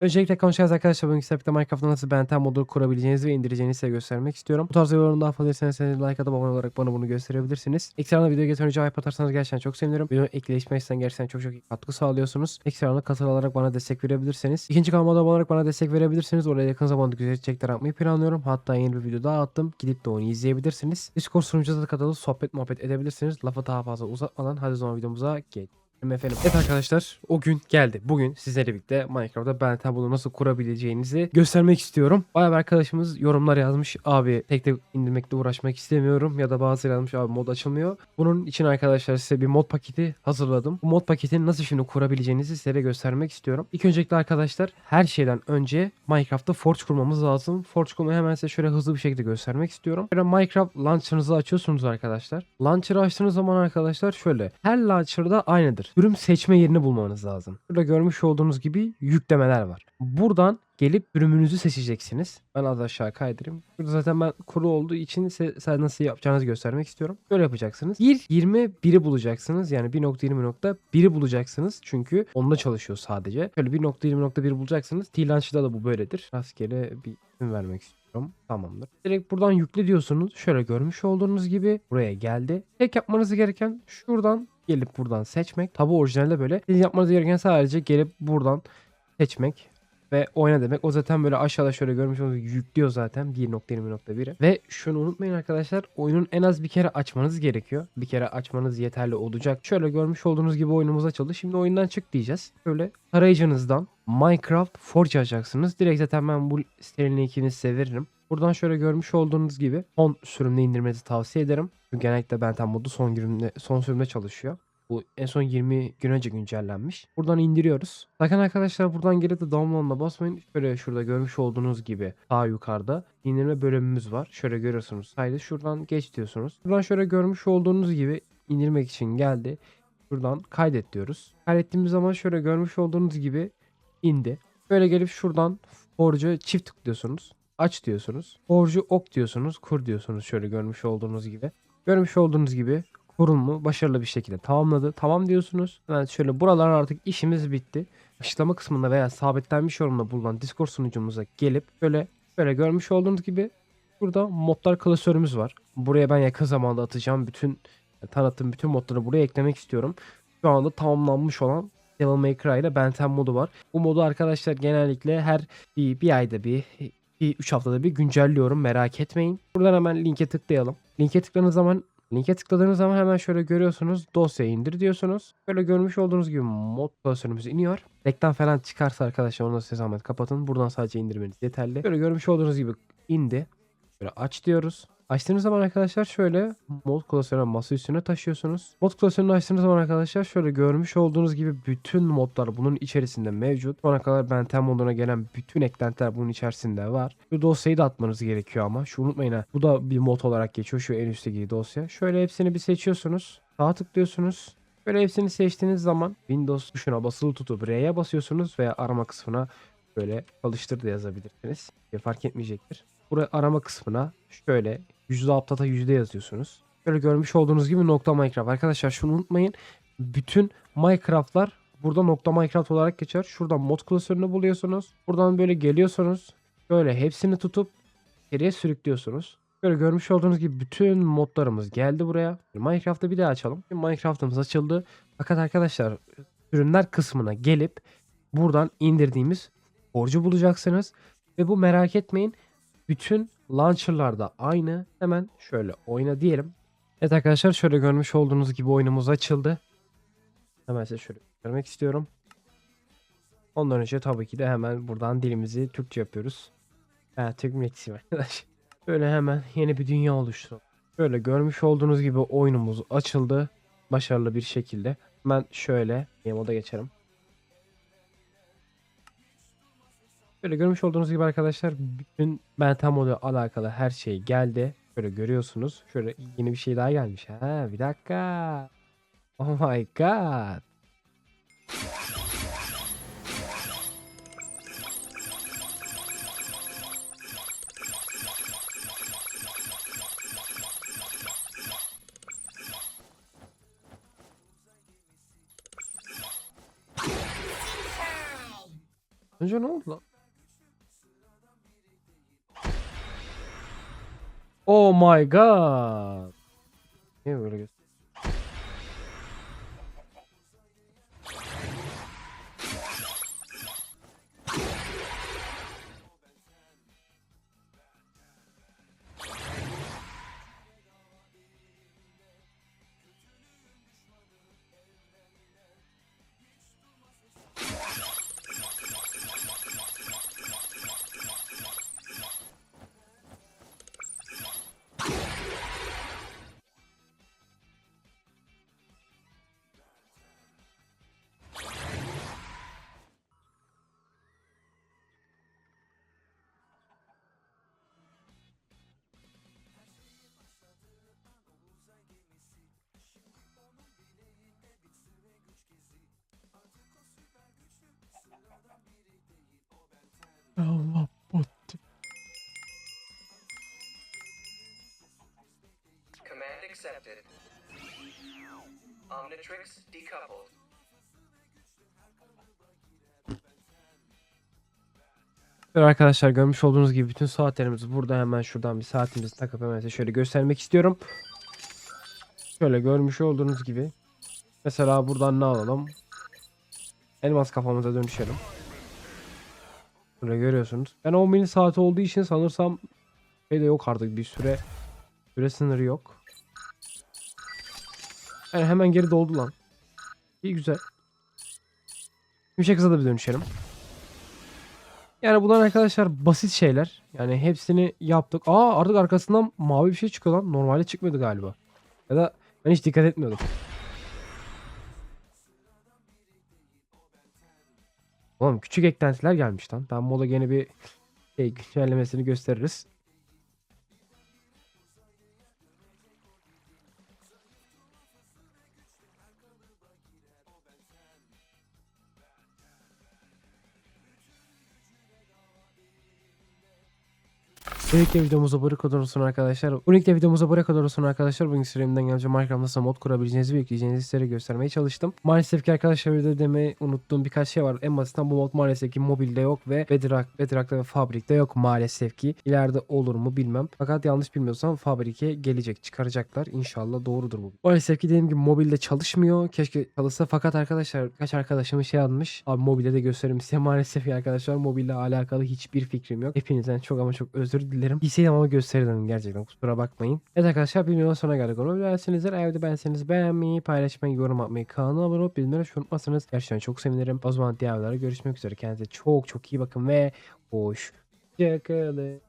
Öncelikle konuşacağız arkadaşlar. Bugün size Minecraft'ta nasıl Benten modu kurabileceğinizi ve indireceğinizi size göstermek istiyorum. Bu tarz videoların daha fazla isterseniz like atıp abone olarak bana bunu gösterebilirsiniz. Ekstrana video getirince hype atarsanız gerçekten çok sevinirim. Video etkileşmekten gerçekten çok çok iyi katkı sağlıyorsunuz. Ekstrana katıl alarak bana destek verebilirsiniz. İkinci kanalıma abone olarak bana destek verebilirsiniz. Oraya yakın zamanda güzel içerikler yapmayı planlıyorum. Hatta yeni bir video daha attım. Gidip de onu izleyebilirsiniz. Discord sunucuda da katılıp sohbet muhabbet edebilirsiniz. Lafı daha fazla uzatmadan hadi zaman videomuza geç. Efendim. Evet arkadaşlar o gün geldi. Bugün sizlerle birlikte Minecraft'ta ben tabloyu nasıl kurabileceğinizi göstermek istiyorum. Bayağı bir arkadaşımız yorumlar yazmış. Abi tek tek indirmekle uğraşmak istemiyorum. Ya da bazıları yazmış abi mod açılmıyor. Bunun için arkadaşlar size bir mod paketi hazırladım. Bu mod paketini nasıl şimdi kurabileceğinizi size göstermek istiyorum. İlk öncelikle arkadaşlar her şeyden önce Minecraft'ta Forge kurmamız lazım. Forge kurmayı hemen size şöyle hızlı bir şekilde göstermek istiyorum. Şöyle Minecraft Launcher'ınızı açıyorsunuz arkadaşlar. Launcher'ı açtığınız zaman arkadaşlar şöyle. Her Launcher'da aynıdır. Ürün seçme yerini bulmanız lazım. Burada görmüş olduğunuz gibi yüklemeler var. Buradan gelip ürününüzü seçeceksiniz. Ben az aşağı kaydırayım. Burada zaten ben kuru olduğu için size nasıl yapacağınızı göstermek istiyorum. Böyle yapacaksınız. 1.21'i bulacaksınız. Yani 1.20.1'i bulacaksınız. Çünkü onda çalışıyor sadece. Şöyle 1.20.1 bulacaksınız. T-Launch'da da bu böyledir. Rastgele bir isim vermek istiyorum. Tamamdır. Direkt buradan yükle diyorsunuz. Şöyle görmüş olduğunuz gibi buraya geldi. Tek yapmanız gereken şuradan gelip buradan seçmek. Tabi orijinalde böyle. Sizin yapmanız gereken sadece gelip buradan seçmek ve oyna demek. O zaten böyle aşağıda şöyle görmüş olduğunuz yüklüyor zaten 1.20.1'e. Ve şunu unutmayın arkadaşlar. Oyunun en az bir kere açmanız gerekiyor. Bir kere açmanız yeterli olacak. Şöyle görmüş olduğunuz gibi oyunumuz açıldı. Şimdi oyundan çık diyeceğiz. Şöyle tarayıcınızdan Minecraft Forge açacaksınız. Direkt zaten ben bu size veririm. Buradan şöyle görmüş olduğunuz gibi son sürümde indirmenizi tavsiye ederim. Çünkü genellikle Benten modu son sürümde, son sürümde çalışıyor. Bu en son 20 gün önce güncellenmiş. Buradan indiriyoruz. Zaten arkadaşlar buradan gelip de download'a basmayın. Şöyle şurada görmüş olduğunuz gibi sağ yukarıda indirme bölümümüz var. Şöyle görüyorsunuz. Haydi şuradan geç diyorsunuz. Buradan şöyle görmüş olduğunuz gibi indirmek için geldi. Şuradan kaydet diyoruz. Kaydettiğimiz zaman şöyle görmüş olduğunuz gibi indi. Böyle gelip şuradan Forge'a çift tıklıyorsunuz. Aç diyorsunuz. Forge'u ok diyorsunuz. Kur diyorsunuz şöyle görmüş olduğunuz gibi. Görmüş olduğunuz gibi kurulumu başarılı bir şekilde tamamladı. Tamam diyorsunuz. Evet şöyle buralar artık işimiz bitti. Açıklama kısmında veya sabitlenmiş yorumda bulunan Discord sunucumuza gelip böyle böyle görmüş olduğunuz gibi burada modlar klasörümüz var. Buraya ben yakın zamanda atacağım bütün tanıttığım bütün modları buraya eklemek istiyorum. Şu anda tamamlanmış olan Devil May Cry ile Benten modu var. Bu modu arkadaşlar genellikle her bir, bir ayda bir bir 3 haftada bir güncelliyorum merak etmeyin. Buradan hemen linke tıklayalım. Linke tıkladığınız zaman Linke tıkladığınız zaman hemen şöyle görüyorsunuz. Dosyayı indir diyorsunuz. Böyle görmüş olduğunuz gibi mod klasörümüz iniyor. Reklam falan çıkarsa arkadaşlar onu da size zahmet kapatın. Buradan sadece indirmeniz yeterli. Böyle görmüş olduğunuz gibi indi. Böyle aç diyoruz. Açtığınız zaman arkadaşlar şöyle mod klasörüne masa üstüne taşıyorsunuz. Mod klasörünü açtığınız zaman arkadaşlar şöyle görmüş olduğunuz gibi bütün modlar bunun içerisinde mevcut. Şu ana kadar Benten moduna gelen bütün eklentiler bunun içerisinde var. Bu dosyayı da atmanız gerekiyor ama. Şu unutmayın ha. Bu da bir mod olarak geçiyor. Şu en üstteki dosya. Şöyle hepsini bir seçiyorsunuz. Sağ tıklıyorsunuz. Böyle hepsini seçtiğiniz zaman Windows tuşuna basılı tutup R'ye basıyorsunuz veya arama kısmına böyle çalıştır da yazabilirsiniz. Fark etmeyecektir. Buraya arama kısmına şöyle yüzde aptata yüzde yazıyorsunuz. Böyle görmüş olduğunuz gibi nokta Minecraft. Arkadaşlar şunu unutmayın. Bütün Minecraft'lar burada nokta Minecraft olarak geçer. Şuradan mod klasörünü buluyorsunuz. Buradan böyle geliyorsunuz. Böyle hepsini tutup geriye sürüklüyorsunuz. Böyle görmüş olduğunuz gibi bütün modlarımız geldi buraya. Minecraft'ı bir daha açalım. Minecraft'ımız açıldı. Fakat arkadaşlar ürünler kısmına gelip buradan indirdiğimiz borcu bulacaksınız. Ve bu merak etmeyin bütün launcher'larda aynı. Hemen şöyle oyna diyelim. Evet arkadaşlar şöyle görmüş olduğunuz gibi oyunumuz açıldı. Hemen size şöyle görmek istiyorum. Ondan önce tabii ki de hemen buradan dilimizi Türkçe yapıyoruz. Ha, Türk milletçiyim arkadaş. Böyle hemen yeni bir dünya oluşturalım. Böyle görmüş olduğunuz gibi oyunumuz açıldı. Başarılı bir şekilde. Hemen şöyle moda geçerim. Böyle görmüş olduğunuz gibi arkadaşlar bütün Benten modu alakalı her şey geldi. Böyle görüyorsunuz. Şöyle yeni bir şey daha gelmiş. Ha bir dakika. Oh my god. Önce ne oldu lan? Oh my god. Niye böyle göz? Accepted. Omnitrix decoupled. Evet arkadaşlar görmüş olduğunuz gibi bütün saatlerimiz burada hemen şuradan bir saatimizi takıp hemen size şöyle göstermek istiyorum. Şöyle görmüş olduğunuz gibi. Mesela buradan ne alalım? Elmas kafamıza dönüşelim. Böyle görüyorsunuz. Ben 10.000 saat olduğu için sanırsam şey de yok artık bir süre süre sınırı yok. Yani hemen geri doldu lan. İyi güzel. Şimşek hıza da bir dönüşelim. Yani bunlar arkadaşlar basit şeyler. Yani hepsini yaptık. Aa artık arkasından mavi bir şey çıkıyor lan. Normalde çıkmıyordu galiba. Ya da ben hiç dikkat etmiyordum. Oğlum küçük eklentiler gelmiş lan. Ben moda gene bir şey güncellemesini gösteririz. Böylelikle videomuza buraya kadar olsun arkadaşlar. Böylelikle videomuza buraya kadar olsun arkadaşlar. Bugün streamden gelince Minecraft nasıl mod kurabileceğinizi ve yükleyeceğinizi sizlere göstermeye çalıştım. Maalesef ki arkadaşlar de demeyi unuttuğum birkaç şey var. En basitinden bu mod maalesef ki mobilde yok ve Bedrock, Bedrock'ta ve Fabric'te yok maalesef ki. İleride olur mu bilmem. Fakat yanlış bilmiyorsam Fabric'e gelecek. Çıkaracaklar. İnşallah doğrudur bu. Maalesef ki dediğim gibi mobilde çalışmıyor. Keşke çalışsa fakat arkadaşlar kaç arkadaşımız şey almış. Abi mobilde de gösteririm size. Maalesef ki arkadaşlar mobille alakalı hiçbir fikrim yok. Hepinizden çok ama çok özür dilerim. Bilseydim ama gösterirdim gerçekten kusura bakmayın. Evet arkadaşlar bir videonun sonuna geldik. Umarım beğensinizdir. Eğer de beğenseniz beğenmeyi, paylaşmayı, yorum atmayı, kanala abone olup bildirimleri unutmazsanız gerçekten çok sevinirim. O zaman diğer videolarda görüşmek üzere. Kendinize çok çok iyi bakın ve hoşçakalın.